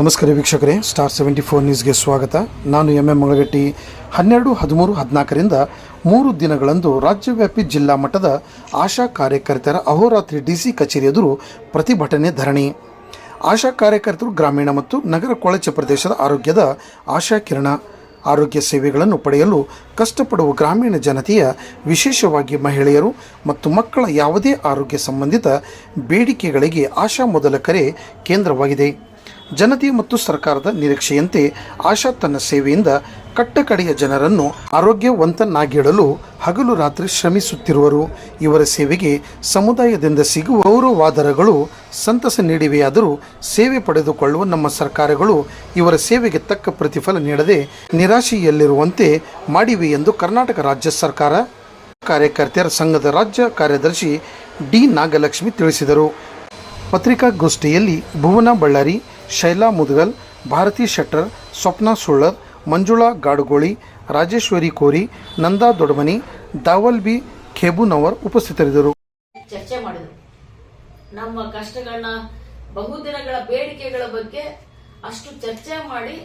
ನಮಸ್ಕಾರ ವೀಕ್ಷಕರೇ star seventy four ನ್ಯೂಸ್ಗೆ ಸ್ವಾಗತ. ನಾನು ಎಂ ಎಂ ಮಳಗಟ್ಟಿ. ಹನ್ನೆರಡು, ಹದಿಮೂರು, ಹದಿನಾಲ್ಕರಿಂದ ಮೂರು ದಿನಗಳಂದು ರಾಜ್ಯವ್ಯಾಪಿ ಜಿಲ್ಲಾ ಮಟ್ಟದ ಆಶಾ ಕಾರ್ಯಕರ್ತರ ಅಹೋರಾತ್ರಿ ಡಿಸಿ ಕಚೇರಿ ಎದುರು ಪ್ರತಿಭಟನೆ ಧರಣಿ. ಆಶಾ ಕಾರ್ಯಕರ್ತರು ಗ್ರಾಮೀಣ ಮತ್ತು ನಗರ ಕೊಳಚೆ ಪ್ರದೇಶದ ಆರೋಗ್ಯದ ಆಶಾ ಕಿರಣ. ಆರೋಗ್ಯ ಸೇವೆಗಳನ್ನು ಪಡೆಯಲು ಕಷ್ಟಪಡುವ ಗ್ರಾಮೀಣ ಜನತೆಯ ವಿಶೇಷವಾಗಿ ಮಹಿಳೆಯರು ಮತ್ತು ಮಕ್ಕಳ ಯಾವುದೇ ಆರೋಗ್ಯ ಸಂಬಂಧಿತ ಬೇಡಿಕೆಗಳಿಗೆ ಆಶಾ ಮೊದಲ ಕರೆ ಕೇಂದ್ರವಾಗಿದೆ. ಜನತೆ ಮತ್ತು ಸರ್ಕಾರದ ನಿರೀಕ್ಷೆಯಂತೆ ಆಶಾ ತನ್ನ ಸೇವೆಯಿಂದ ಕಟ್ಟಕಡೆಯ ಜನರನ್ನು ಆರೋಗ್ಯವಂತನಾಗಿಡಲು ಹಗಲು ರಾತ್ರಿ ಶ್ರಮಿಸುತ್ತಿರುವರು. ಇವರ ಸೇವೆಗೆ ಸಮುದಾಯದಿಂದ ಸಿಗುವ ಗೌರವಾದರಗಳು ಸಂತಸ ನೀಡಿವೆಯಾದರೂ ಸೇವೆ ಪಡೆದುಕೊಳ್ಳುವ ನಮ್ಮ ಸರ್ಕಾರಗಳು ಇವರ ಸೇವೆಗೆ ತಕ್ಕ ಪ್ರತಿಫಲ ನೀಡದೆ ನಿರಾಶೆಯಲ್ಲಿರುವಂತೆ ಮಾಡಿವೆ ಎಂದು ಕರ್ನಾಟಕ ರಾಜ್ಯ ಸರ್ಕಾರ ಕಾರ್ಯಕರ್ತೆಯರ ಸಂಘದ ರಾಜ್ಯ ಕಾರ್ಯದರ್ಶಿ ಡಿ ನಾಗಲಕ್ಷ್ಮಿ ತಿಳಿಸಿದರು. ಪತ್ರಿಕಾಗೋಷ್ಠಿಯಲ್ಲಿ ಭುವನ ಬಳ್ಳಾರಿ ಶೈಲಾ ಮುದ್ಗಲ್, ಭಾರತಿ ಶೆಟ್ಟರ್, ಸ್ವಪ್ನ ಸುಳ್ಳರ್ ಮಂಜುಳಾ ಗಾಡುಗೋಳಿ, ರಾಜೇಶ್ವರಿ ಕೋರಿ, ನಂದಾ ದೊಡಮನಿ, ದಾವಲ್ ಬಿ ಖೇಬುನವರ್ ಉಪಸ್ಥಿತರಿದ್ದರು. ಚರ್ಚೆ ಮಾಡಿದರು. ನಮ್ಮ ಕಷ್ಟಗಳನ್ನ ಬಹುದಿನಗಳ ಬೇಡಿಕೆಗಳ ಬಗ್ಗೆ ಅಷ್ಟು ಚರ್ಚೆ ಮಾಡಿ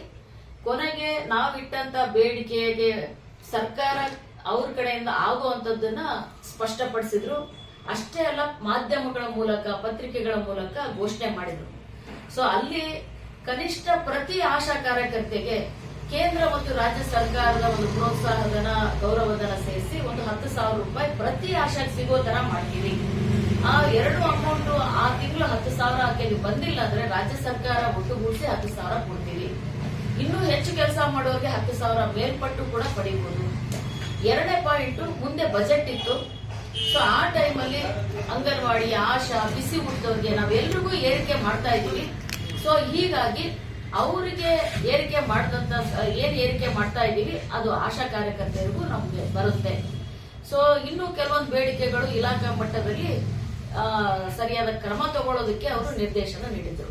ಕೊನೆಗೆ ನಾವಿಟ್ಟಂತ ಬೇಡಿಕೆಗೆ ಸರ್ಕಾರ ಅವ್ರ ಕಡೆಯಿಂದ ಆಗುವಂತದ್ದನ್ನ ಸ್ಪಷ್ಟಪಡಿಸಿದ್ರು. ಅಷ್ಟೇ ಅಲ್ಲ, ಮಾಧ್ಯಮಗಳ ಮೂಲಕ, ಪತ್ರಿಕೆಗಳ ಮೂಲಕ ಘೋಷಣೆ ಮಾಡಿದ್ರು. ಸೊ ಅಲ್ಲಿ ಕನಿಷ್ಠ ಪ್ರತಿ ಆಶಾ ಕಾರ್ಯಕರ್ತೆಗೆ ಕೇಂದ್ರ ಮತ್ತು ರಾಜ್ಯ ಸರ್ಕಾರದ ಒಂದು ಪ್ರೋತ್ಸಾಹಧನ, ಗೌರವಧನ ಸೇರಿಸಿ ಒಂದು ಹತ್ತು ಸಾವಿರ ರೂಪಾಯಿ ಪ್ರತಿ ಆಶಾಗೆ ಸಿಗೋ ತರ ಮಾಡ್ತೀವಿ. ಆ ಎರಡು ಅಮೌಂಟ್ ಆ ತಿಂಗಳು ಹತ್ತು ಸಾವಿರ ಆಕೆಗೆ ಬಂದಿಲ್ಲ ಅಂದ್ರೆ ರಾಜ್ಯ ಸರ್ಕಾರ ಒಟ್ಟುಗೂಡಿಸಿ ಹತ್ತು ಸಾವಿರ ಕೊಡ್ತೀವಿ. ಇನ್ನೂ ಹೆಚ್ಚು ಕೆಲಸ ಮಾಡೋರಿಗೆ ಹತ್ತು ಸಾವಿರ ಮೇಲ್ಪಟ್ಟು ಕೂಡ ಪಡಿಬಹುದು ಎರಡನೇ ಪಾಯಿಂಟ್ ಮುಂದೆ ಬಜೆಟ್ ಇತ್ತು. ಸೊ ಆ ಟೈಮಲ್ಲಿ ಅಂಗನವಾಡಿ ಆಶಾ, ಬಿಸಿ ಊಟದವ್ರಿಗೆ ನಾವೆಲ್ರಿಗೂ ಏರಿಕೆ ಮಾಡ್ತಾ ಇದೀವಿ ಸೊ ಹೀಗಾಗಿ ಅವರಿಗೆ ಏರಿಕೆ ಮಾಡಿದಂತ, ಏನ್ ಏರಿಕೆ ಮಾಡ್ತಾ ಇದೀವಿ ಅದು ಆಶಾ ಕಾರ್ಯಕರ್ತರಿಗೂ ನಮ್ಗೆ ಬರುತ್ತೆ. ಸೊ ಇನ್ನು ಕೆಲವೊಂದು ಬೇಡಿಕೆಗಳು ಇಲಾಖಾ ಮಟ್ಟದಲ್ಲಿ ಸರಿಯಾದ ಕ್ರಮ ತಗೊಳ್ಳೋದಕ್ಕೆ ಅವರು ನಿರ್ದೇಶನ ನೀಡಿದ್ರು.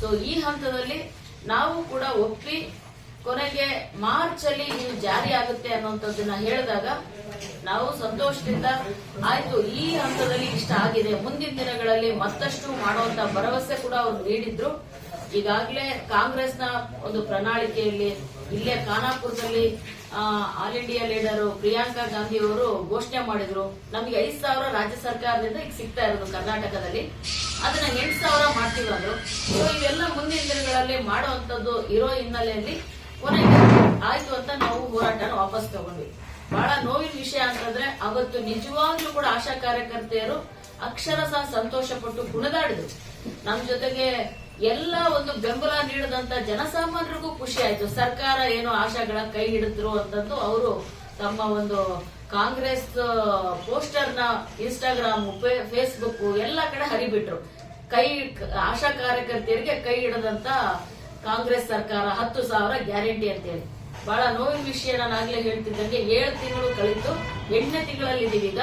ಸೊ ಈ ಹಂತದಲ್ಲಿ ನಾವು ಕೂಡ ಒಪ್ಪಿ ಕೊನೆಗೆ ಮಾರ್ಚ್ ಅಲ್ಲಿ ಇದು ಜಾರಿ ಆಗುತ್ತೆ ಅನ್ನುವಂಥದ್ದನ್ನ ಹೇಳಿದಾಗ ನಾವು ಸಂತೋಷದಿಂದ ಆಯ್ತು, ಈ ಹಂತದಲ್ಲಿ ಇಷ್ಟ ಆಗಿದೆ. ಮುಂದಿನ ದಿನಗಳಲ್ಲಿ ಮತ್ತಷ್ಟು ಮಾಡುವಂತ ಭರವಸೆ ಕೂಡ ಅವರು ನೀಡಿದ್ರು. ಈಗಾಗಲೇ ಕಾಂಗ್ರೆಸ್ನ ಒಂದು ಪ್ರಣಾಳಿಕೆಯಲ್ಲಿ ಇಲ್ಲೇ ಖಾನಾಪುರದಲ್ಲಿ all India leader Priyanka Gandhi ಅವರು ಘೋಷಣೆ ಮಾಡಿದ್ರು. ನಮಗೆ ಐದ್ ಸಾವಿರ ರಾಜ್ಯ ಸರ್ಕಾರದಿಂದ ಈಗ ಸಿಗ್ತಾ ಇರೋದು ಕರ್ನಾಟಕದಲ್ಲಿ. ಅದನ್ನ ಎಂಟು ಸಾವಿರ ಮಾಡ್ತೀವಿ ಅಂದ್ರು. ಇವೆಲ್ಲ ಮುಂದಿನ ದಿನಗಳಲ್ಲಿ ಮಾಡುವಂತದ್ದು ಇರೋ ಹಿನ್ನೆಲೆಯಲ್ಲಿ ಕೊನೆಗೆ ಆಯ್ತು ಅಂತ ನಾವು ಹೋರಾಟನ ವಾಪಸ್ ತಗೊಂಡ್ವಿ. ಬಹಳ ನೋವಿನ ವಿಷಯ ಅಂತಂದ್ರೆ ಅವತ್ತು ನಿಜವಾಗ್ಲೂ ಕೂಡ ಆಶಾ ಕಾರ್ಯಕರ್ತೆಯರು ಅಕ್ಷರಶಃ ಸಂತೋಷ ಪಟ್ಟು ಕುಣಿದಾಡಿದ್ರು. ನಮ್ ಜೊತೆಗೆ ಎಲ್ಲ ಒಂದು ಬೆಂಬಲ ನೀಡದಂತ ಜನಸಾಮಾನ್ಯರಿಗೂ ಖುಷಿ ಆಯ್ತು. ಸರ್ಕಾರ ಏನು ಆಶಾಗಳ ಕೈ ಹಿಡಿದ್ರು ಅಂತಂದು ಅವರು ತಮ್ಮ ಒಂದು ಕಾಂಗ್ರೆಸ್ ಪೋಸ್ಟರ್ನ ಇನ್ಸ್ಟಾಗ್ರಾಮ್ ಫೇಸ್ಬುಕ್ ಎಲ್ಲ ಕಡೆ ಹರಿಬಿಟ್ರು. ಕೈ, ಆಶಾ ಕಾರ್ಯಕರ್ತೆಯರಿಗೆ ಕೈ ಹಿಡದಂತ ಕಾಂಗ್ರೆಸ್ ಸರ್ಕಾರ ಹತ್ತು ಸಾವಿರ ಗ್ಯಾರಂಟಿ ಅಂತೇಳಿ. ಬಹಳ ನೋವಿನ ವಿಷಯ ನಾನು ಆಗ್ಲೇ ಹೇಳ್ತಿದ್ದಂಗೆ ಏಳು ತಿಂಗಳು ಕಳಿತು ಎಂಟನೇ ತಿಂಗಳಲ್ಲಿ ಈಗ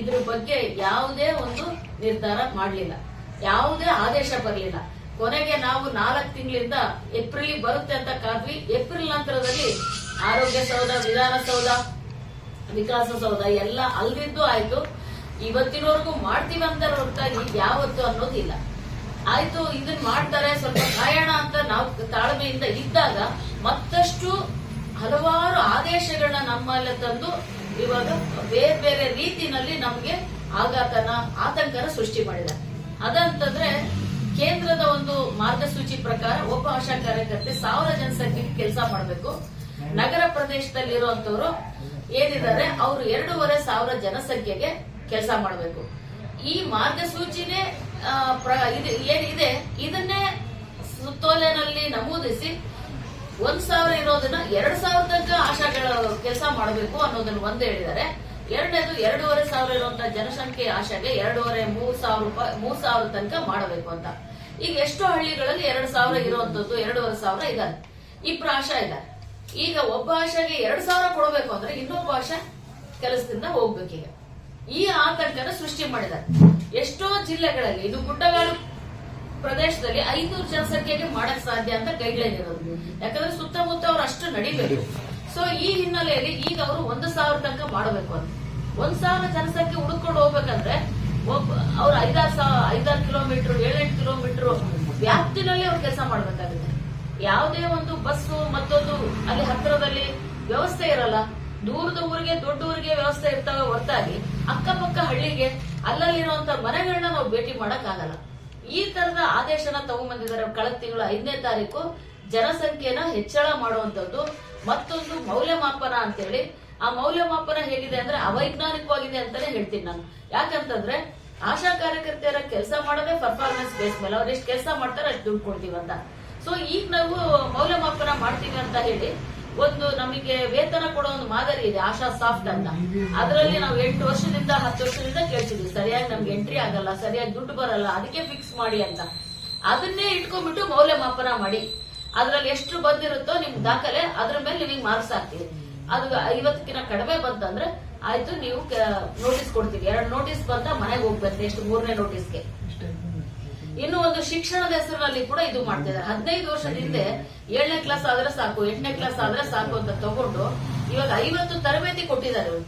ಇದ್ರ ಬಗ್ಗೆ ಯಾವುದೇ ಒಂದು ನಿರ್ಧಾರ ಮಾಡಲಿಲ್ಲ. ಯಾವುದೇ ಆದೇಶ ಬರಲಿಲ್ಲ. ಕೊನೆಗೆ ನಾವು ನಾಲ್ಕು ತಿಂಗಳಿಂದ ಏಪ್ರಿಲ್ ಬರುತ್ತೆ ಅಂತ ಕಾದ್ವಿ. ಏಪ್ರಿಲ್ ನಂತರದಲ್ಲಿ ಆರೋಗ್ಯ ಸೌಧ ವಿಧಾನಸೌಧ ವಿಕಾಸಸೌಧ ಎಲ್ಲ ಅಲ್ದಿದ್ದು ಆಯ್ತು. ಇವತ್ತಿನವರೆಗೂ ಮಾಡ್ತೀವಿ ಅಂತ ಹೊರತಾಗಿ ಯಾವತ್ತು ಅನ್ನೋದಿಲ್ಲ. ಆಯ್ತು, ಇದನ್ ಮಾಡ್ತಾರೆ, ಸ್ವಲ್ಪ ಕಾಯೋಣ ಅಂತ ನಾವು ತಾಳ್ಮೆಯಿಂದ ಇದ್ದಾಗ ಮತ್ತಷ್ಟು ಹಲವಾರು ಆದೇಶಗಳನ್ನ ನಮ್ಮಲ್ಲಿ ತಂದು ಇವಾಗ ಬೇರೆ ಬೇರೆ ರೀತಿನಲ್ಲಿ ನಮ್ಗೆ ಆಘಾತನ, ಆತಂಕನ ಸೃಷ್ಟಿ ಮಾಡಿದ ಅದಂತಂದ್ರೆ ಕೇಂದ್ರದ ಒಂದು ಮಾರ್ಗಸೂಚಿ ಪ್ರಕಾರ ಒಬ್ಬ ಆಶಾ ಕಾರ್ಯಕರ್ತೆ ಸಾವಿರ ಜನಸಂಖ್ಯೆಗೆ ಕೆಲಸ ಮಾಡಬೇಕು. ನಗರ ಪ್ರದೇಶದಲ್ಲಿ ಇರುವಂತವ್ರು ಏನಿದ್ದಾರೆ, ಅವರು ಎರಡೂವರೆ ಸಾವಿರ ಜನಸಂಖ್ಯೆಗೆ ಕೆಲಸ ಮಾಡಬೇಕು. ಈ ಮಾರ್ಗಸೂಚಿನೇ ಏನಿದೆ? ಇದನ್ನೇ ಸುತ್ತೋಲೆನಲ್ಲಿ ನಮೂದಿಸಿ ಒಂದ್ ಸಾವಿರ ಇರೋದನ್ನ ಎರಡ್ ಸಾವಿರ ತನಕ ಆಶಾಗಳ ಕೆಲಸ ಮಾಡಬೇಕು ಅನ್ನೋದನ್ನ ಒಂದು ಹೇಳಿದ್ದಾರೆ. ಎರಡನೇದು ಎರಡೂವರೆ ಸಾವಿರ ಇರುವಂತಹ ಜನಸಂಖ್ಯೆ ಆಶಾಗೆ ಎರಡೂವರೆ ಮೂರ್ ಸಾವಿರ ರೂಪಾಯಿ, ಮೂರ್ ಸಾವಿರ ತನಕ ಮಾಡಬೇಕು ಅಂತ. ಈಗ ಎಷ್ಟೋ ಹಳ್ಳಿಗಳಲ್ಲಿ ಎರಡ್ ಸಾವಿರ ಇರುವಂತದ್ದು ಎರಡೂವರೆ ಸಾವಿರ ಇದ್ದಾರೆ ಇಬ್ರು ಆಶಾ ಇದ್ದಾರೆ. ಈಗ ಒಬ್ಬ ಆಶಾಗೆ ಎರಡ್ ಸಾವಿರ ಕೊಡಬೇಕು ಅಂದ್ರೆ ಇನ್ನೊಬ್ಬ ಆಶಾ ಕೆಲಸದಿಂದ ಹೋಗ್ಬೇಕೀಗ ಈ ಆತಂಕನ ಸೃಷ್ಟಿ ಮಾಡಿದ್ದಾರೆ. ಎಷ್ಟೋ ಜಿಲ್ಲೆಗಳಲ್ಲಿ ಇದು ಗುಡ್ಡಗಾಡು ಪ್ರದೇಶದಲ್ಲಿ ಐನೂರು ಜನಸಂಖ್ಯೆಗೆ ಮಾಡಕ್ ಸಾಧ್ಯ ಅಂತ ಗೈಡ್ಲೈನ್ ಇರೋದು. ಯಾಕಂದ್ರೆ ಸುತ್ತಮುತ್ತ ಅವ್ರು ಅಷ್ಟು ನಡಿಬೇಕು. ಸೊ ಈ ಹಿನ್ನೆಲೆಯಲ್ಲಿ ಈಗ ಅವರು ಒಂದು ಸಾವಿರ ತನಕ ಮಾಡಬೇಕು ಅಂತ. ಒಂದ್ ಸಾವಿರ ಜನಸಂಖ್ಯೆ ಹುಡುಕೊಂಡು ಹೋಗ್ಬೇಕಂದ್ರೆ ಒಬ್ಬ, ಅವ್ರು ಐದಾರು ಸಾವಿರ ಐದಾರು ಕಿಲೋಮೀಟರ್, ಏಳೆಂಟು ಕಿಲೋಮೀಟರ್ ವ್ಯಾಪ್ತಿನಲ್ಲಿ ಅವ್ರು ಕೆಲಸ ಮಾಡ್ಬೇಕಾಗುತ್ತೆ. ಯಾವುದೇ ಒಂದು ಬಸ್ಸು, ಮತ್ತೊಂದು ಅಲ್ಲಿ ಹತ್ತಿರದಲ್ಲಿ ವ್ಯವಸ್ಥೆ ಇರಲ್ಲ. ದೂರದ ಊರಿಗೆ, ದೊಡ್ಡ ಊರಿಗೆ ವ್ಯವಸ್ಥೆ ಇರ್ತಾವೆ ಹೊರತಾಗಿ ಅಕ್ಕಪಕ್ಕ ಹಳ್ಳಿಗೆ ಅಲ್ಲಲ್ಲಿರುವಂತ ಮನೆಗಳನ್ನ ನಾವು ಭೇಟಿ ಮಾಡಕ್ ಆಗಲ್ಲ ಈ ತರದ ಆದೇಶನ ತಗೊಂಡ್ಬಂದಿದ್ದಾರೆ ಕಳೆದ ತಿಂಗಳ ಐದನೇ ತಾರೀಕು. ಜನಸಂಖ್ಯೆನ ಹೆಚ್ಚಳ ಮಾಡುವಂತದ್ದು ಮತ್ತೊಂದು ಮೌಲ್ಯಮಾಪನ ಅಂತೇಳಿ. ಆ ಮೌಲ್ಯಮಾಪನ ಹೇಗಿದೆ ಅಂದ್ರೆ ಅವೈಜ್ಞಾನಿಕವಾಗಿದೆ ಅಂತಾನೆ ಹೇಳ್ತೀನಿ ನಾನು. ಯಾಕಂತಂದ್ರೆ ಆಶಾ ಕಾರ್ಯಕರ್ತೆಯರ ಕೆಲಸ ಮಾಡೋದೇ ಪರ್ಫಾರ್ಮೆನ್ಸ್ ಬೇಸ್ ಮೇಲೆ ಅವ್ರು ಎಷ್ಟು ಕೆಲಸ ಮಾಡ್ತಾರೆ ಅಷ್ಟು ದುಡ್ಡು ಕೊಡ್ತೀವಿ ಅಂತ. ಸೊ ಈಗ ನಾವು ಮೌಲ್ಯಮಾಪನ ಮಾಡ್ತೀವಿ ಅಂತ ಹೇಳಿ ಒಂದು ನಮಗೆ ವೇತನ ಕೊಡೋ ಒಂದು ಮಾದರಿ ಇದೆ, ಆಶಾ ಸಾಫ್ಟ್ ಅಂತ. ಅದರಲ್ಲಿ ನಾವು ಎಂಟು ವರ್ಷದಿಂದ ಹತ್ತು ವರ್ಷದಿಂದ ಕೇಳ್ತಿದ್ವಿ. ಸರಿಯಾಗಿ ನಮ್ಗೆ ಎಂಟ್ರಿ ಆಗಲ್ಲ, ಸರಿಯಾಗಿ ದುಡ್ಡು ಬರಲ್ಲ, ಅದಕ್ಕೆ ಫಿಕ್ಸ್ ಮಾಡಿ ಅಂತ. ಅದನ್ನೇ ಇಟ್ಕೊಂಡ್ಬಿಟ್ಟು ಮೌಲ್ಯಮಾಪನ ಮಾಡಿ. ಅದ್ರಲ್ಲಿ ಎಷ್ಟು ಬಂದಿರುತ್ತೋ ನಿಮ್ ದಾಖಲೆ, ಅದ್ರ ಮೇಲೆ ನಿಮಗೆ ಮಾರ್ಕ್ಸ್ ಹಾಕ್ತೀವಿ. ಅದು ಐವತ್ತಕ್ಕಿಂತ ಕಡಿಮೆ ಬಂತಂದ್ರೆ ಆಯ್ತು, ನೀವು ನೋಟಿಸ್ ಕೊಡ್ತೀವಿ. ಎರಡು ನೋಟಿಸ್ ಬಂತ ಮನೆಗೆ ಹೋಗ್ಬೇಕು ಎಷ್ಟು ಮೂರನೇ ನೋಟಿಸ್ಗೆ ಇನ್ನು ಒಂದು ಶಿಕ್ಷಣದ ಹೆಸರಿನಲ್ಲಿ ಕೂಡ ಇದು ಮಾಡ್ತಿದ್ದಾರೆ ಹದಿನೈದು ವರ್ಷದ ಹಿಂದೆ ಏಳನೇ ಕ್ಲಾಸ್ ಆದ್ರೆ ಸಾಕು, ಎಂಟನೇ ಕ್ಲಾಸ್ ಆದ್ರೆ ಸಾಕು ಅಂತ ತಗೊಂಡು ಇವಾಗ ಐವತ್ತು ತರಬೇತಿ ಕೊಟ್ಟಿದ್ದಾರೆ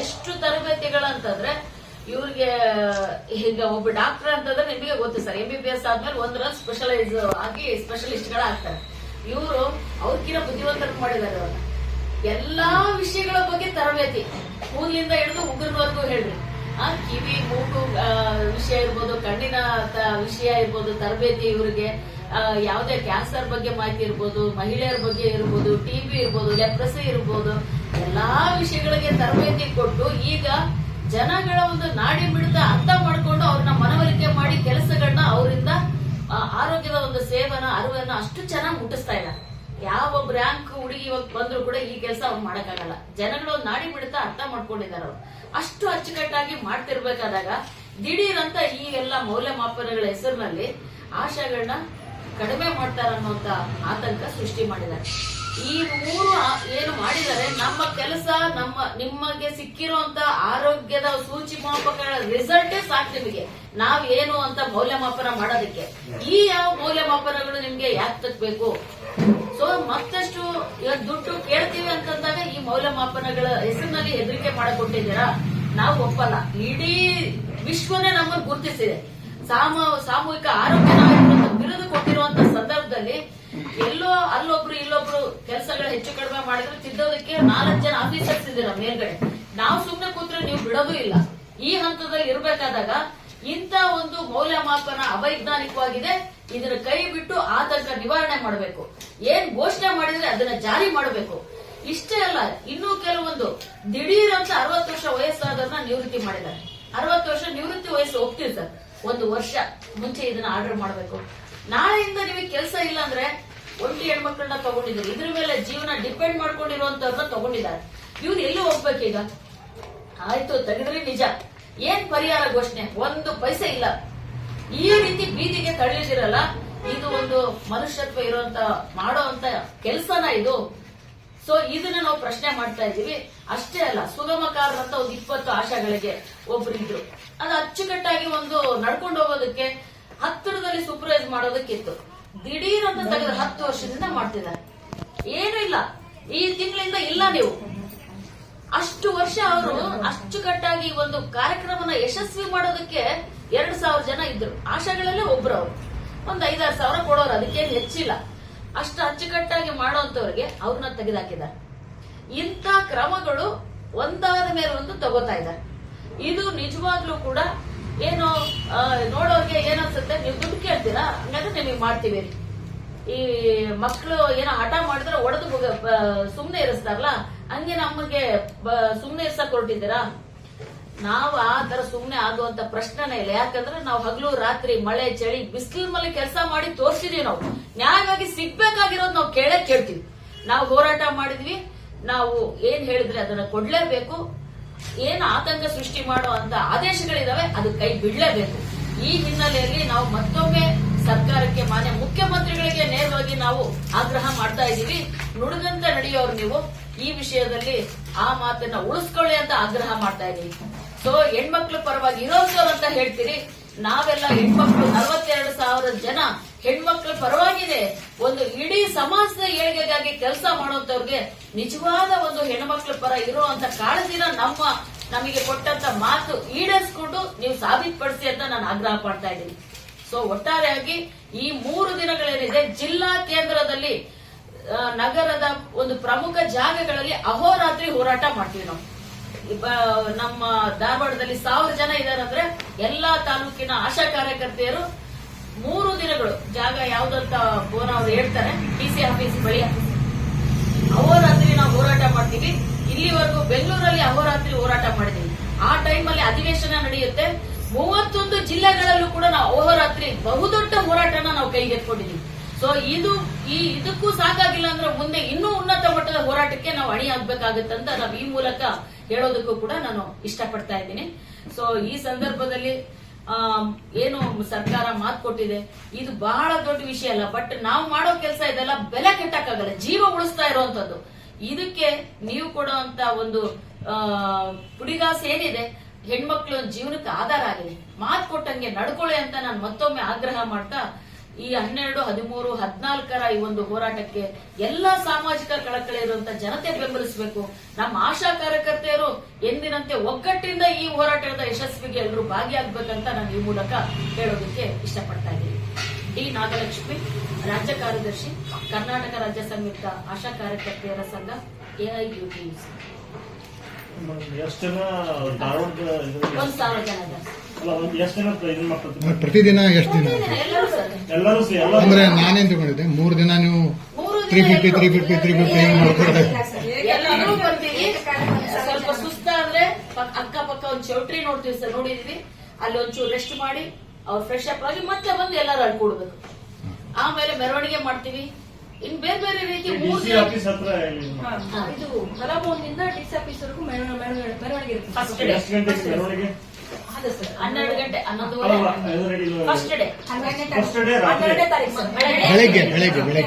ಎಷ್ಟು ತರಬೇತಿಗಳಂತಂದ್ರೆ ಇವ್ರಿಗೆ, ಈಗ ಒಬ್ಬ ಡಾಕ್ಟರ್ ಅಂತಂದ್ರೆ ನಿಮಗೆ ಗೊತ್ತು sir M B B S ಆದ್ಮೇಲೆ ಒಂದ್ರ ಸ್ಪೆಷಲೈಸ್ ಆಗಿ ಸ್ಪೆಷಲಿಸ್ಟ್ ಗಳಾಗ್ತಾರೆ ಇವರು ಅವ್ರಕ್ಕಿಂತ ಬುದ್ಧಿವಂತರು ಮಾಡಿದ್ದಾರೆ ಅವರು ಎಲ್ಲಾ ವಿಷಯಗಳ ಬಗ್ಗೆ ತರಬೇತಿ. ಕೂದಲಿಂದ ಹಿಡಿದು ಉಗುರ್ವರೆಗೂ ಹೇಳ್ರಿ. ಆ ಕಿವಿ, ಮೂಗು ವಿಷಯ ಇರ್ಬೋದು, ಕಣ್ಣಿನ ವಿಷಯ ಇರ್ಬೋದು, ತರಬೇತಿ ಇವರಿಗೆ ಯಾವುದೇ ಕ್ಯಾನ್ಸರ್ ಬಗ್ಗೆ ಮಾಹಿತಿ ಇರ್ಬೋದು, ಮಹಿಳೆಯರ ಬಗ್ಗೆ ಇರ್ಬೋದು ಟಿಬಿ ಇರ್ಬೋದು ಲೆಪ್ರಸಿ ಇರ್ಬೋದು, ಎಲ್ಲಾ ವಿಷಯಗಳಿಗೆ ತರಬೇತಿ ಕೊಟ್ಟು ಈಗ ಜನಗಳ ಒಂದು ನಾಡಿ ಮಿಡಿತ ಅರ್ಥ ಮಾಡಿಕೊಂಡು ಅವ್ರನ್ನ ಮನವರಿಕೆ ಮಾಡಿ ಕೆಲಸಗಳನ್ನ ಅವರಿಂದ ಆರೋಗ್ಯದ ಒಂದು ಸೇವನ, ಅರಿವನ್ನ ಅಷ್ಟು ಚೆನ್ನಾಗಿ ಮುಟ್ಟಿಸ್ತಾ ಇದ್ದಾರೆ ಯಾವ ಬ್ರ್ಯಾಂಕ್ ಹುಡುಗಿ ಇವತ್ತು ಬಂದ್ರು ಕೂಡ ಈ ಕೆಲಸ ಅವ್ರು ಮಾಡಕ್ಕಾಗಲ್ಲ. ಜನಗಳು ನಾಡಿ ಮಿಡಿತ ಅರ್ಥ ಮಾಡ್ಕೊಂಡಿದ್ದಾರೆ ಅವ್ರು. ಅಷ್ಟು ಅಚ್ಚುಕಟ್ಟಾಗಿ ಮಾಡ್ತಿರ್ಬೇಕಾದಾಗ ದಿಢೀರ್ ಅಂತ ಈ ಎಲ್ಲ ಮೌಲ್ಯಮಾಪನಗಳ ಹೆಸರಿನಲ್ಲಿ ಆಶಯಗಳನ್ನ ಕಡಿಮೆ ಮಾಡ್ತಾರ ಅನ್ನೋಂತ ಆತಂಕ ಸೃಷ್ಟಿ ಮಾಡಿದ್ದಾರೆ. ಈ ಮೂರು ಏನು ಮಾಡಿದ್ದಾರೆ ನಮ್ಮ ಕೆಲಸ, ನಮ್ಮ ನಿಮಗೆ ಸಿಕ್ಕಿರುವಂತ ಆರೋಗ್ಯದ ಸೂಚಿ ಮಾಪಕಗಳ ರಿಸಲ್ಟೇ ಸಾಕು ನಿಮಗೆ. ನಾವ್ ಏನು ಅಂತ ಮೌಲ್ಯಮಾಪನ ಮಾಡೋದಕ್ಕೆ. ಈ ಯಾವ ಮೌಲ್ಯಮಾಪನಗಳು ನಿಮ್ಗೆ ಯಾಕೆ ಬೇಕು ಸೊ ಮತ್ತಷ್ಟು ಇವತ್ತು ದುಡ್ಡು ಕೇಳ್ತೀವಿ ಅಂತಂದಾಗ ಈ ಮೌಲ್ಯಮಾಪನಗಳ ಹೆಸರಿನಲ್ಲಿ ಹೆದರಿಕೆ ಮಾಡಕೊಟ್ಟಿದ್ದೀರಾ ನಾವು ಒಪ್ಪಲ್ಲ. ಇಡೀ ವಿಶ್ವನೇ ನಮ್ಮನ್ನು ಗುರುತಿಸಿದೆ. ಸಾಮ, ಸಾಮೂಹಿಕ ಆರೋಗ್ಯ ಬಿರುದು ಕೊಟ್ಟಿರುವಂತ ಸಂದರ್ಭದಲ್ಲಿ ಎಲ್ಲೋ ಅಲ್ಲೊಬ್ರು ಇಲ್ಲೊಬ್ರು ಕೆಲಸಗಳು ಹೆಚ್ಚು ಕಡಿಮೆ ಮಾಡಿದ್ರು ತಿದ್ದೋದಕ್ಕೆ ನಾಲ್ಕು ಜನ ಆಫೀಸರ್ಸ್ ಇದ್ದೀರಾ ಮೇಲ್ಗಡೆ. ನಾವು ಸುಮ್ನೆ ಕೂತ್ರೆ ನೀವು ಬಿಡೋದು ಇಲ್ಲ. ಈ ಹಂತದಲ್ಲಿ ಇರ್ಬೇಕಾದಾಗ ಇಂತ ಒಂದು ಮೌಲ್ಯಮಾಪನ ಅವೈಜ್ಞಾನಿಕವಾಗಿದೆ. ಇದನ್ನ ಕೈ ಬಿಟ್ಟು ಆತಂಕ ನಿವಾರಣೆ ಮಾಡಬೇಕು. ಏನ್ ಘೋಷಣೆ ಮಾಡಿದ್ರೆ ಅದನ್ನ ಜಾರಿ ಮಾಡಬೇಕು. ಇಷ್ಟೇ ಅಲ್ಲ, ಇನ್ನೂ ಕೆಲವೊಂದು ದಿಢೀರ್ ಅಂತ ಅರವತ್ತು ವರ್ಷ ವಯಸ್ಸಾದವ್ರನ್ನ ನಿವೃತ್ತಿ ಮಾಡಿದ್ದಾರೆ. ಅರವತ್ತು ವರ್ಷ ನಿವೃತ್ತಿ ವಯಸ್ಸು ಹೋಗ್ತೀವಿ ಸರ್. ಒಂದು ವರ್ಷ ಮುಂಚೆ ಇದನ್ನ ಆರ್ಡರ್ ಮಾಡಬೇಕು. ನಾಳೆಯಿಂದ ನಿಮಗೆ ಕೆಲಸ ಇಲ್ಲ ಅಂದ್ರೆ ಒಂಟಿ ಹೆಣ್ಮಕ್ಳನ್ನ ತಗೊಂಡಿದ್ರು. ಇದ್ರ ಮೇಲೆ ಜೀವನ ಡಿಪೆಂಡ್ ಮಾಡ್ಕೊಂಡಿರುವಂತವ್ರನ್ನ ತಗೊಂಡಿದ್ದಾರೆ. ಇವ್ರು ಎಲ್ಲಿ ಹೋಗ್ಬೇಕೀಗ? ಆಯ್ತು, ತೆಗೆದ್ರಿ ನಿಜ. ಏನ್ ಪರಿಹಾರ ಘೋಷಣೆ? ಒಂದು ಪೈಸೆ ಇಲ್ಲ. ಈ ರೀತಿ ಬೀದಿಗೆ ತಳ್ಳಿದಿರಲ್ಲ ಇದು ಒಂದು ಮನುಷ್ಯತ್ವ ಇರುವಂತ, ಮಾಡೋ ಅಂತ ಕೆಲಸನ ಇದು. ಸೊ ಇದನ್ನ ನಾವು ಪ್ರಶ್ನೆ ಮಾಡ್ತಾ ಇದೀವಿ ಅಷ್ಟೇ ಅಲ್ಲ ಸುಗಮಕಾರರಂತ ಒಂದು ಇಪ್ಪತ್ತು ಆಶಾಗಳಿಗೆ ಒಬ್ಬರಿದ್ರು ಅದು ಅಚ್ಚುಕಟ್ಟಾಗಿ ಒಂದು ನಡ್ಕೊಂಡು ಹೋಗೋದಕ್ಕೆ, ಹತ್ತಿರದಲ್ಲಿ ಸೂಪರ್ವೈಸ್ ಮಾಡೋದಕ್ಕಿತ್ತು ದಿಢೀರ್ ಅಂತ ತೆಗೆದು ಹತ್ತು ವರ್ಷದಿಂದ ಮಾಡ್ತಿದ್ದಾರೆ. ಏನು ಇಲ್ಲ. ಈ ತಿಂಗಳಿಂದ ಇಲ್ಲ ನೀವು. ಅಷ್ಟು ವರ್ಷ ಅವರು ಅಚ್ಚುಕಟ್ಟಾಗಿ ಒಂದು ಕಾರ್ಯಕ್ರಮನ ಯಶಸ್ವಿ ಮಾಡೋದಕ್ಕೆ ಎರಡ್ ಸಾವಿರ ಜನ ಇದ್ರು. ಆಶಾಗಳಲ್ಲೇ ಒಬ್ರು ಅವರು. ಒಂದ್ ಐದಾರು ಸಾವಿರ ಕೊಡೋರು, ಅದಕ್ಕೇನು ಹೆಚ್ಚಿಲ್ಲ. ಅಷ್ಟು ಅಚ್ಚುಕಟ್ಟಾಗಿ ಮಾಡೋಂಥವ್ರಿಗೆ ಅವ್ರನ್ನ ತೆಗೆದಾಕಿದ್ದಾರೆ. ಇಂಥ ಕ್ರಮಗಳು ಒಂದಾದ ಮೇಲೆ ಒಂದು ತಗೋತಾ ಇದ್ದಾರೆ. ಇದು ನಿಜವಾಗ್ಲೂ ಕೂಡ ಏನು ನೋಡೋರ್ಗೆ ಏನನ್ಸುತ್ತೆ? ನೀವು ದುಡ್ಡು ಕೇಳ್ತೀರಾ? ಹಂಗಾದ್ರೆ ನಿಮಗೆ ಮಾಡ್ತೀವಿ. ಈ ಮಕ್ಕಳು ಏನೋ ಹಠ ಮಾಡಿದ್ರೆ ಒಡೆದು ಸುಮ್ಮನೆ ಇರಿಸ್ತಾರಲ್ಲ, ಹಂಗೆ ನಮಗೆ ಸುಮ್ಮನೆ ಇರ್ಸಕ್ ಹೊರಟಿದ್ದೀರಾ? ನಾವು ಆ ತರ ಸುಮ್ನೆ ಆಗುವಂತ ಪ್ರಶ್ನೆನೇ ಇಲ್ಲ. ಯಾಕಂದ್ರೆ ನಾವು ಹಗಲು, ರಾತ್ರಿ, ಮಳೆ, ಚಳಿ ಬಿಸಿಲು ಮೇಲೆ ಕೆಲಸ ಮಾಡಿ ತೋರ್ಸಿದೀವಿ ನಾವು. ನ್ಯಾಯವಾಗಿ ಸಿಗ್ಬೇಕಾಗಿರೋದು ನಾವು ಕೇಳೇ ಕೇಳ್ತೀವಿ. ನಾವು ಹೋರಾಟ ಮಾಡಿದ್ವಿ. ನಾವು ಏನ್ ಹೇಳಿದ್ರೆ ಅದನ್ನ ಕೊಡ್ಲೇಬೇಕು. ಏನು ಆತಂಕ ಸೃಷ್ಟಿ ಮಾಡೋ ಅಂತ ಆದೇಶಗಳಿದಾವೆ, ಅದು ಕೈ ಬಿಡ್ಲೇಬೇಕು. ಈ ಹಿನ್ನೆಲೆಯಲ್ಲಿ ನಾವು ಮತ್ತೊಮ್ಮೆ ಸರ್ಕಾರಕ್ಕೆ, ಮಾನ್ಯ ಮುಖ್ಯಮಂತ್ರಿಗಳಿಗೆ ನೇರವಾಗಿ ನಾವು ಆಗ್ರಹ ಮಾಡ್ತಾ ಇದ್ದೀವಿ. ನುಡಿದಂತೆ ನಡೆಯೋರು ನೀವು. ಈ ವಿಷಯದಲ್ಲಿ ಆ ಮಾತನ್ನ ಉಳಿಸ್ಕೊಳ್ಳಿ ಅಂತ ಆಗ್ರಹ ಮಾಡ್ತಾ ಇದೀವಿ ಸೊ ಹೆಣ್ಮಕ್ಳು ಪರವಾಗಿ ಇರೋಂಥವ್ರು ಅಂತ ಹೇಳ್ತೀರಿ. ನಾವೆಲ್ಲ ಹೆಣ್ಮಕ್ಳು, ನಲವತ್ತೆರಡು ಸಾವಿರ ಜನ ಹೆಣ್ಮಕ್ಳ ಪರವಾಗಿದೆ. ಒಂದು ಇಡೀ ಸಮಾಜದ ಏಳಿಗೆಗಾಗಿ ಕೆಲಸ ಮಾಡುವಂತವ್ರಿಗೆ ನಿಜವಾದ ಒಂದು ಹೆಣ್ಮಕ್ಳ ಪರ ಇರುವಂತ ಕಾಳಜಿನ ನಮ್ಮ ನಮಗೆ ಕೊಟ್ಟಂತ ಮಾತು ಈಡೇರಿಸ್ಕೊಂಡು ನೀವು ಸಾಬೀತುಪಡಿಸಿ ಅಂತ ನಾನು ಆಗ್ರಹ ಪಡ್ತಾ ಇದ್ದೀನಿ. ಸೊ ಒಟ್ಟಾರೆಯಾಗಿ ಈ ಮೂರು ದಿನಗಳೇನಿದೆ, ಜಿಲ್ಲಾ ಕೇಂದ್ರದಲ್ಲಿ ನಗರದ ಒಂದು ಪ್ರಮುಖ ಜಾಗಗಳಲ್ಲಿ ಅಹೋರಾತ್ರಿ ಹೋರಾಟ ಮಾಡ್ತೀವಿ ನಾವು. ನಮ್ಮ ಧಾರವಾಡದಲ್ಲಿ ಸಾವಿರ ಜನ ಇದ್ದಾರೆ ಅಂದ್ರೆ ಎಲ್ಲಾ ತಾಲೂಕಿನ ಆಶಾ ಕಾರ್ಯಕರ್ತೆಯರು ಮೂರು ದಿನಗಳು ಜಾಗ ಯಾವ್ದಂತ ಬೋನ ಅವರು ಹೇಳ್ತಾರೆ ಡಿ ಸಿ ಆಫೀಸ್ ಬಳಿ ಅಹೋರಾತ್ರಿ ನಾವು ಹೋರಾಟ ಮಾಡ್ತೀವಿ. ಇಲ್ಲಿವರೆಗೂ ಬೆಂಗಳೂರಲ್ಲಿ ಅಹೋರಾತ್ರಿ ಹೋರಾಟ ಮಾಡಿದೀವಿ. ಆ ಟೈಮಲ್ಲಿ ಅಧಿವೇಶನ ನಡೆಯುತ್ತೆ. ಮೂವತ್ತೊಂದು ಜಿಲ್ಲೆಗಳಲ್ಲೂ ಕೂಡ ನಾವು ಅಹೋರಾತ್ರಿ ಬಹುದೊಡ್ಡ ಹೋರಾಟನ ನಾವು ಕೈಗೆತ್ಕೊಂಡಿದ್ದೀವಿ ಸೊ ಇದು ಈ ಇದಕ್ಕೂ ಸಾಕಾಗಿಲ್ಲ ಅಂದ್ರೆ ಮುಂದೆ ಇನ್ನೂ ಉನ್ನತ ಮಟ್ಟದ ಹೋರಾಟಕ್ಕೆ ನಾವು ಅಣಿ ಅಂತ ನಾವು ಈ ಮೂಲಕ ಹೇಳೋದಕ್ಕೂ ಕೂಡ ನಾನು ಇಷ್ಟಪಡ್ತಾ ಇದ್ದೀನಿ. ಸೊ ಈ ಸಂದರ್ಭದಲ್ಲಿ ಏನು ಸರ್ಕಾರ ಮಾತು ಕೊಟ್ಟಿದೆ, ಇದು ಬಹಳ ದೊಡ್ಡ ವಿಷಯ ಅಲ್ಲ ಬಟ್ ನಾವು ಮಾಡೋ ಕೆಲಸ ಇದೆಲ್ಲ ಬೆಲೆ ಕೆಟ್ಟಕ್ಕಾಗಲ್ಲ, ಜೀವ ಉಳಿಸ್ತಾ ಇರುವಂತದ್ದು ಇದಕ್ಕೆ ನೀವು ಕೊಡುವಂತ ಒಂದು ಪುಡಿಗಾಸು ಏನಿದೆ, ಹೆಣ್ಮಕ್ಳು ಜೀವನಕ್ಕೆ ಆಧಾರ ಆಗಿದೆ. ಮಾತು ಕೊಟ್ಟಂಗೆ ನಡ್ಕೊಳ್ಳಿ ಅಂತ ನಾನು ಮತ್ತೊಮ್ಮೆ ಆಗ್ರಹ ಮಾಡ್ತಾ ಈ ಹನ್ನೆರಡು ಹದಿಮೂರು ಹದಿನಾಲ್ಕರ ಈ ಒಂದು ಹೋರಾಟಕ್ಕೆ ಎಲ್ಲಾ ಸಾಮಾಜಿಕ ಕಳಕಳಿ ಇರುವಂತ ಜನತೆ ಬೆಂಬಲಿಸಬೇಕು. ನಮ್ಮ ಆಶಾ ಕಾರ್ಯಕರ್ತೆಯರು ಎಂದಿನಂತೆ ಒಗ್ಗಟ್ಟಿಂದ ಈ ಹೋರಾಟದ ಯಶಸ್ವಿಗೆ ಎಲ್ಲರೂ ಭಾಗಿಯಾಗಬೇಕಂತ ನಾನು ಈ ಮೂಲಕ ಹೇಳೋದಕ್ಕೆ ಇಷ್ಟಪಡ್ತಾ ಇದ್ದೀನಿ. ಡಿ. ನಾಗಲಕ್ಷ್ಮಿ ರಾಜ್ಯ ಕಾರ್ಯದರ್ಶಿ ಕರ್ನಾಟಕ ರಾಜ್ಯ ಸಂಯುಕ್ತ ಆಶಾ ಕಾರ್ಯಕರ್ತೆಯರ ಸಂಘ ಎಐಯುಟಿ ಒಂದು ಸಾವಿರ ಜನ ಪ್ರತಿದಿನ ಎಷ್ಟು ದಿನ? ಅಂದ್ರೆ ನಾನೇನ್ ತಗೊಂಡಿದ್ದೆ? ಮೂರು ದಿನ ನೀವು three fifty three fifty three fifty ಹೆಂಗ್ ಎಲ್ಲರೂ ಬರ್ತೀವಿ ಸ್ವಲ್ಪ ಸುಸ್ತಾದ್ರೆ ಪಕ್- ಅಕ್ಕಪಕ್ಕ ಒಂದ್ ಚೌಟ್ರಿ ನೋಡ್ತೀವಿ ಸರ್ ನೋಡಿದೀವಿ. ಅಲ್ಲಿ ಒಂಚೂರು ರೆಸ್ಟ್ ಮಾಡಿ ಅವ್ರು ಫ್ರೆಶ್ ಅಪ್ ಆಗಿ ಮತ್ತೆ ಬಂದು ಎಲ್ಲರೂ ಅಲ್ಲಿ ಕೂಡ್ಬೇಕು. ಆಮೇಲೆ ಮೆರವಣಿಗೆ ಮಾಡ್ತೀವಿ. ಇನ್ ಬೇರೆ ಬೇರೆ ರೀತಿ ಮೂರು. ಇದು ಕಲಾಭವನದಿಂದ ಡಿಸಿ ಆಫೀಸ್ ವರೆಗೂ ಮೆರವಣಿಗೆ ಇರುತ್ತೆ. ಮೆರವಣಿಗೆ? ಸರ್ ಹನ್ನೆರಡು ಗಂಟೆ ಹನ್ನೊಂದುವರೆ. ಫಸ್ಟ್ ಡೇ ತಾರೀಕು. ಬೆಳಗ್ಗೆ ಬೆಳಗ್ಗೆ ಬೆಳಗ್ಗೆ.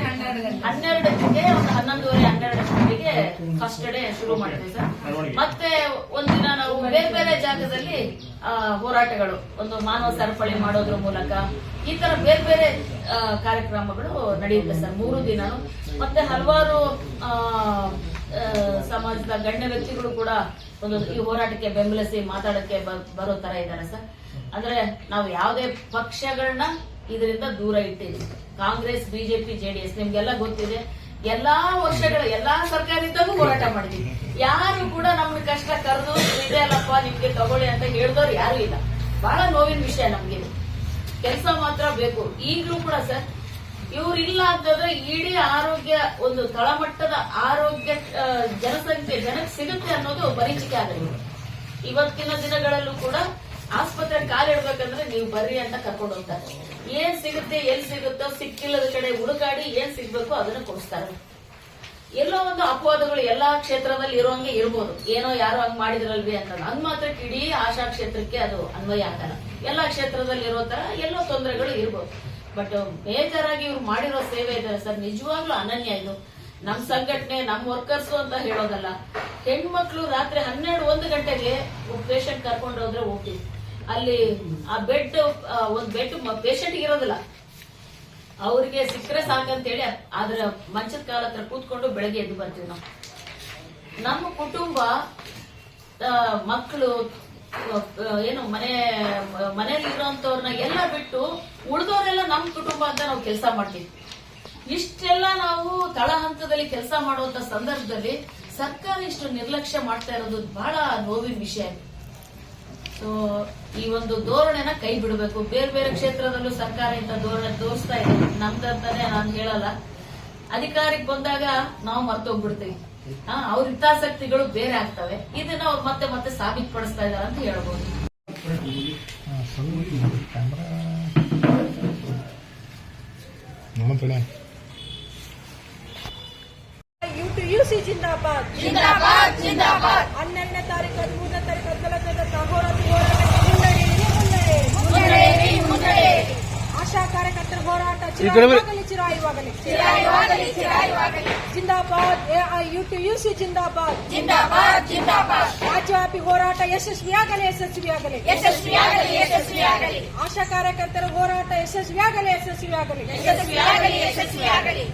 ಹನ್ನೆರಡಕ್ಕೆ ಒಂದು ಹನ್ನೊಂದುವರೆ ಹನ್ನೆರಡು ಗಂಟೆಗೆ ಫಸ್ಟ್ ಡೇ ಶುರು ಮಾಡ್ತೀವಿ ಸರ್. ಮತ್ತೆ ಒಂದಿನ ನಾವು ಬೇರೆ ಬೇರೆ ಜಾಗದಲ್ಲಿ ಆ, ಹೋರಾಟಗಳು. ಒಂದು ಮಾನವ ಸರಪಳಿ ಮಾಡೋದ್ರ ಮೂಲಕ ಈ ತರ ಬೇರೆ ಬೇರೆ ಕಾರ್ಯಕ್ರಮಗಳು ನಡೆಯುತ್ತೆ ಸರ್. ಮೂರು ದಿನ ಮತ್ತೆ ಹಲವಾರು ಸಮಾಜದ ಗಣ್ಯ ವ್ಯಕ್ತಿಗಳು ಕೂಡ ಒಂದು ಈ ಹೋರಾಟಕ್ಕೆ ಬೆಂಬಲಿಸಿ ಮಾತಾಡಕ್ಕೆ ಬರೋ ತರ ಇದ್ದಾರೆ ಸರ್. ಅಂದ್ರೆ ನಾವು ಯಾವುದೇ ಪಕ್ಷಗಳನ್ನ ಇದರಿಂದ ದೂರ ಇಟ್ಟಿದ್ವಿ ಕಾಂಗ್ರೆಸ್, ಬಿಜೆಪಿ ಜೆಡಿಎಸ್ ನಿಮ್ಗೆಲ್ಲ ಗೊತ್ತಿದೆ. ಎಲ್ಲಾ ವರ್ಷಗಳ, ಎಲ್ಲಾ ಸರ್ಕಾರ ಇದ್ದಾಗೂ ಹೋರಾಟ ಮಾಡಿದೀವಿ ಯಾರು ಕೂಡ ನಮ್ಗೆ ಕಷ್ಟ ಕರೆದು ಇದೆ ಅಲ್ಲಪ್ಪ, ನಿಮ್ಗೆ ತಗೊಳ್ಳಿ ಅಂತ ಹೇಳಿದವ್ರು ಯಾರು ಇಲ್ಲ. ಬಹಳ ನೋವಿನ ವಿಷಯ ನಮ್ಗೆ. ಕೆಲಸ ಮಾತ್ರ ಬೇಕು. ಈಗಲೂ ಕೂಡ ಸರ್ ಇವ್ರು ಇಲ್ಲ ಅಂತಂದ್ರೆ ಇಡೀ ಆರೋಗ್ಯ, ಒಂದು ತಳಮಟ್ಟದ ಆರೋಗ್ಯ ಜನಸಂಖ್ಯೆ, ಜನಕ್ಕೆ ಸಿಗುತ್ತೆ ಅನ್ನೋದು ಪರಿಚಿಕೆ ಆಗಲಿಲ್ಲ ಇವತ್ತಿನ ದಿನಗಳಲ್ಲೂ ಕೂಡ ಆಸ್ಪತ್ರೆ ಕಾಲಿಡ್ಬೇಕಂದ್ರೆ ನೀವು ಬರ್ರಿ ಅಂತ ಕರ್ಕೊಂಡು ಹೋಗ್ತಾರೆ. ಏನ್ ಸಿಗುತ್ತೆ, ಎಲ್ಲಿ ಸಿಗುತ್ತೋ, ಸಿಕ್ಕಿಲ್ಲದ ಕಡೆ ಹುಡುಕಾಡಿ ಏನ್ ಸಿಗ್ಬೇಕು ಅದನ್ನ ಕೊಡಿಸ್ತಾರೆ. ಎಲ್ಲೋ ಒಂದು ಅಪವಾದಗಳು ಎಲ್ಲಾ ಕ್ಷೇತ್ರದಲ್ಲಿ ಇರೋಂಗೆ ಇರ್ಬೋದು. ಏನೋ ಯಾರು ಹಂಗ್ ಮಾಡಿದ್ರಲ್ವಿ ಅಂತ. ಹಂಗ್ ಮಾತ್ರ ಇಡೀ ಆಶಾ ಕ್ಷೇತ್ರಕ್ಕೆ ಅದು ಅನ್ವಯ ಆಗಲ್ಲ. ಎಲ್ಲಾ ಕ್ಷೇತ್ರದಲ್ಲಿ ಇರೋ ತರ ಎಲ್ಲೋ ತೊಂದರೆಗಳು ಇರ್ಬೋದು. ಬಟ್ ಬೇಜಾರಾಗಿ ಆಗಿ ಇವ್ರು ಮಾಡಿರೋ ಸೇವೆ ಇದೆ ಸರ್. ನಿಜವಾಗ್ಲೂ ಅನನ್ಯ ಇದು. ನಮ್ ಸಂಘಟನೆ, ನಮ್ ವರ್ಕರ್ಸ್ ಅಂತ ಹೇಳೋದಲ್ಲ. ಹೆಣ್ಮಕ್ಳು ರಾತ್ರಿ ಹನ್ನೆರಡು ಒಂದು ಗಂಟೆಗೆ ಪೇಷಂಟ್ ಕರ್ಕೊಂಡು ಹೋದ್ರೆ ಹೋಗ್ತೀವಿ ಅಲ್ಲಿ ಆ ಬೆಡ್ ಒಂದ್ ಬೆಡ್ ಪೇಷಂಟ್ ಇರೋದಿಲ್ಲ. ಅವ್ರಿಗೆ ಸಿಕ್ಕರೆ ಸಾಕಂತೇಳಿ ಅದ್ರ ಮಂಚದ ಕಾಲ ಹತ್ರ ಕೂತ್ಕೊಂಡು ಬೆಳಗ್ಗೆ ಎದ್ದು ಬರ್ತೀವಿ ನಾವು. ನಮ್ಮ ಕುಟುಂಬ ಮಕ್ಕಳು ಏನು ಮನೆ ಮನೇಲಿ ಇರೋಂಥವ್ರನ್ನ ಎಲ್ಲ ಬಿಟ್ಟು ಉಳಿದವರೆಲ್ಲ ನಮ್ಮ ಕುಟುಂಬ ಅಂತ ನಾವು ಕೆಲಸ ಮಾಡ್ತೀವಿ. ಇಷ್ಟೆಲ್ಲ ನಾವು ತಳ ಹಂತದಲ್ಲಿ ಕೆಲಸ ಮಾಡುವಂತ ಸಂದರ್ಭದಲ್ಲಿ ಸರ್ಕಾರ ಇಷ್ಟು ನಿರ್ಲಕ್ಷ್ಯ ಮಾಡ್ತಾ ಇರೋದು ಬಹಳ ನೋವಿನ ವಿಷಯ. ಸೊ ಈ ಒಂದು ಧೋರಣೆನ ಕೈ ಬಿಡಬೇಕು. ಬೇರೆ ಬೇರೆ ಕ್ಷೇತ್ರದಲ್ಲೂ ಸರ್ಕಾರ ಇಂಥ ಧೋರಣೆ ತೋರಿಸ್ತಾ ಇದೆ. ನಮ್ದಂತಾನೆ ನಾನು ಹೇಳಲ್ಲ. ಅಧಿಕಾರಕ್ಕೆ ಬಂದಾಗ ನಾವು ಮರ್ತೋಗ್ಬಿಡ್ತೀವಿ. ಅವ್ರ ಹಿತಾಸಕ್ತಿಗಳು ಬೇರೆ ಆಗ್ತವೆ. ಇದನ್ನ ಅವ್ರು ಮತ್ತೆ ಮತ್ತೆ ಸಾಬೀತುಪಡಿಸ್ತಾ ಇದಾರೆ ಅಂತ ಹೇಳ್ಬೋದು. ಯುಸಿ ಜಿಂದಾಬಾದ್. ಜಿಂದಾಬಾದ್ ಜಿಂದಾಬಾದ್. ಹನ್ನೆರಡನೇ ತಾರೀಕು ಹದಿಮೂರನೇ ತಾರೀಕು ಹದಿನಾಲ್ಕನೇ ತಾರೀಕು ಹೋರಾಟ ಮುನ್ನಡೆಯಿರಿ, ಮುನ್ನಡೆಯಿರಿ. ಆಶಾ ಕಾರ್ಯಕರ್ತರ ಹೋರಾಟ ಚಿರಾಯುವಾಗಲಿ ಚಿರಾಯುವಾಗಲಿ ಚಿರಾಯುವಾಗಲಿ ಜಿಂದಾಬಾದ್ ಯುಸಿ ಜಿಂದಾಬಾದ್ ಜಿಂದಾಬಾದ್ ಜಿಂದಾಬಾದ್ ರಾಜ್ಯವ್ಯಾಪಿ ಹೋರಾಟ ಯಶಸ್ವಿಯಾಗಲಿ ಯಶಸ್ವಿಯಾಗಲಿ ಯಶಸ್ವಿಯಾಗಲಿ ಯಶಸ್ವಿಯಾಗಲಿ ಆಶಾ ಕಾರ್ಯಕರ್ತರ ಹೋರಾಟ ಯಶಸ್ವಿಯಾಗಲಿ ಯಶಸ್ವಿಯಾಗಲಿ ಯಶಸ್ವಿಯಾಗಲಿ ಯಶಸ್ವಿಯಾಗಲಿ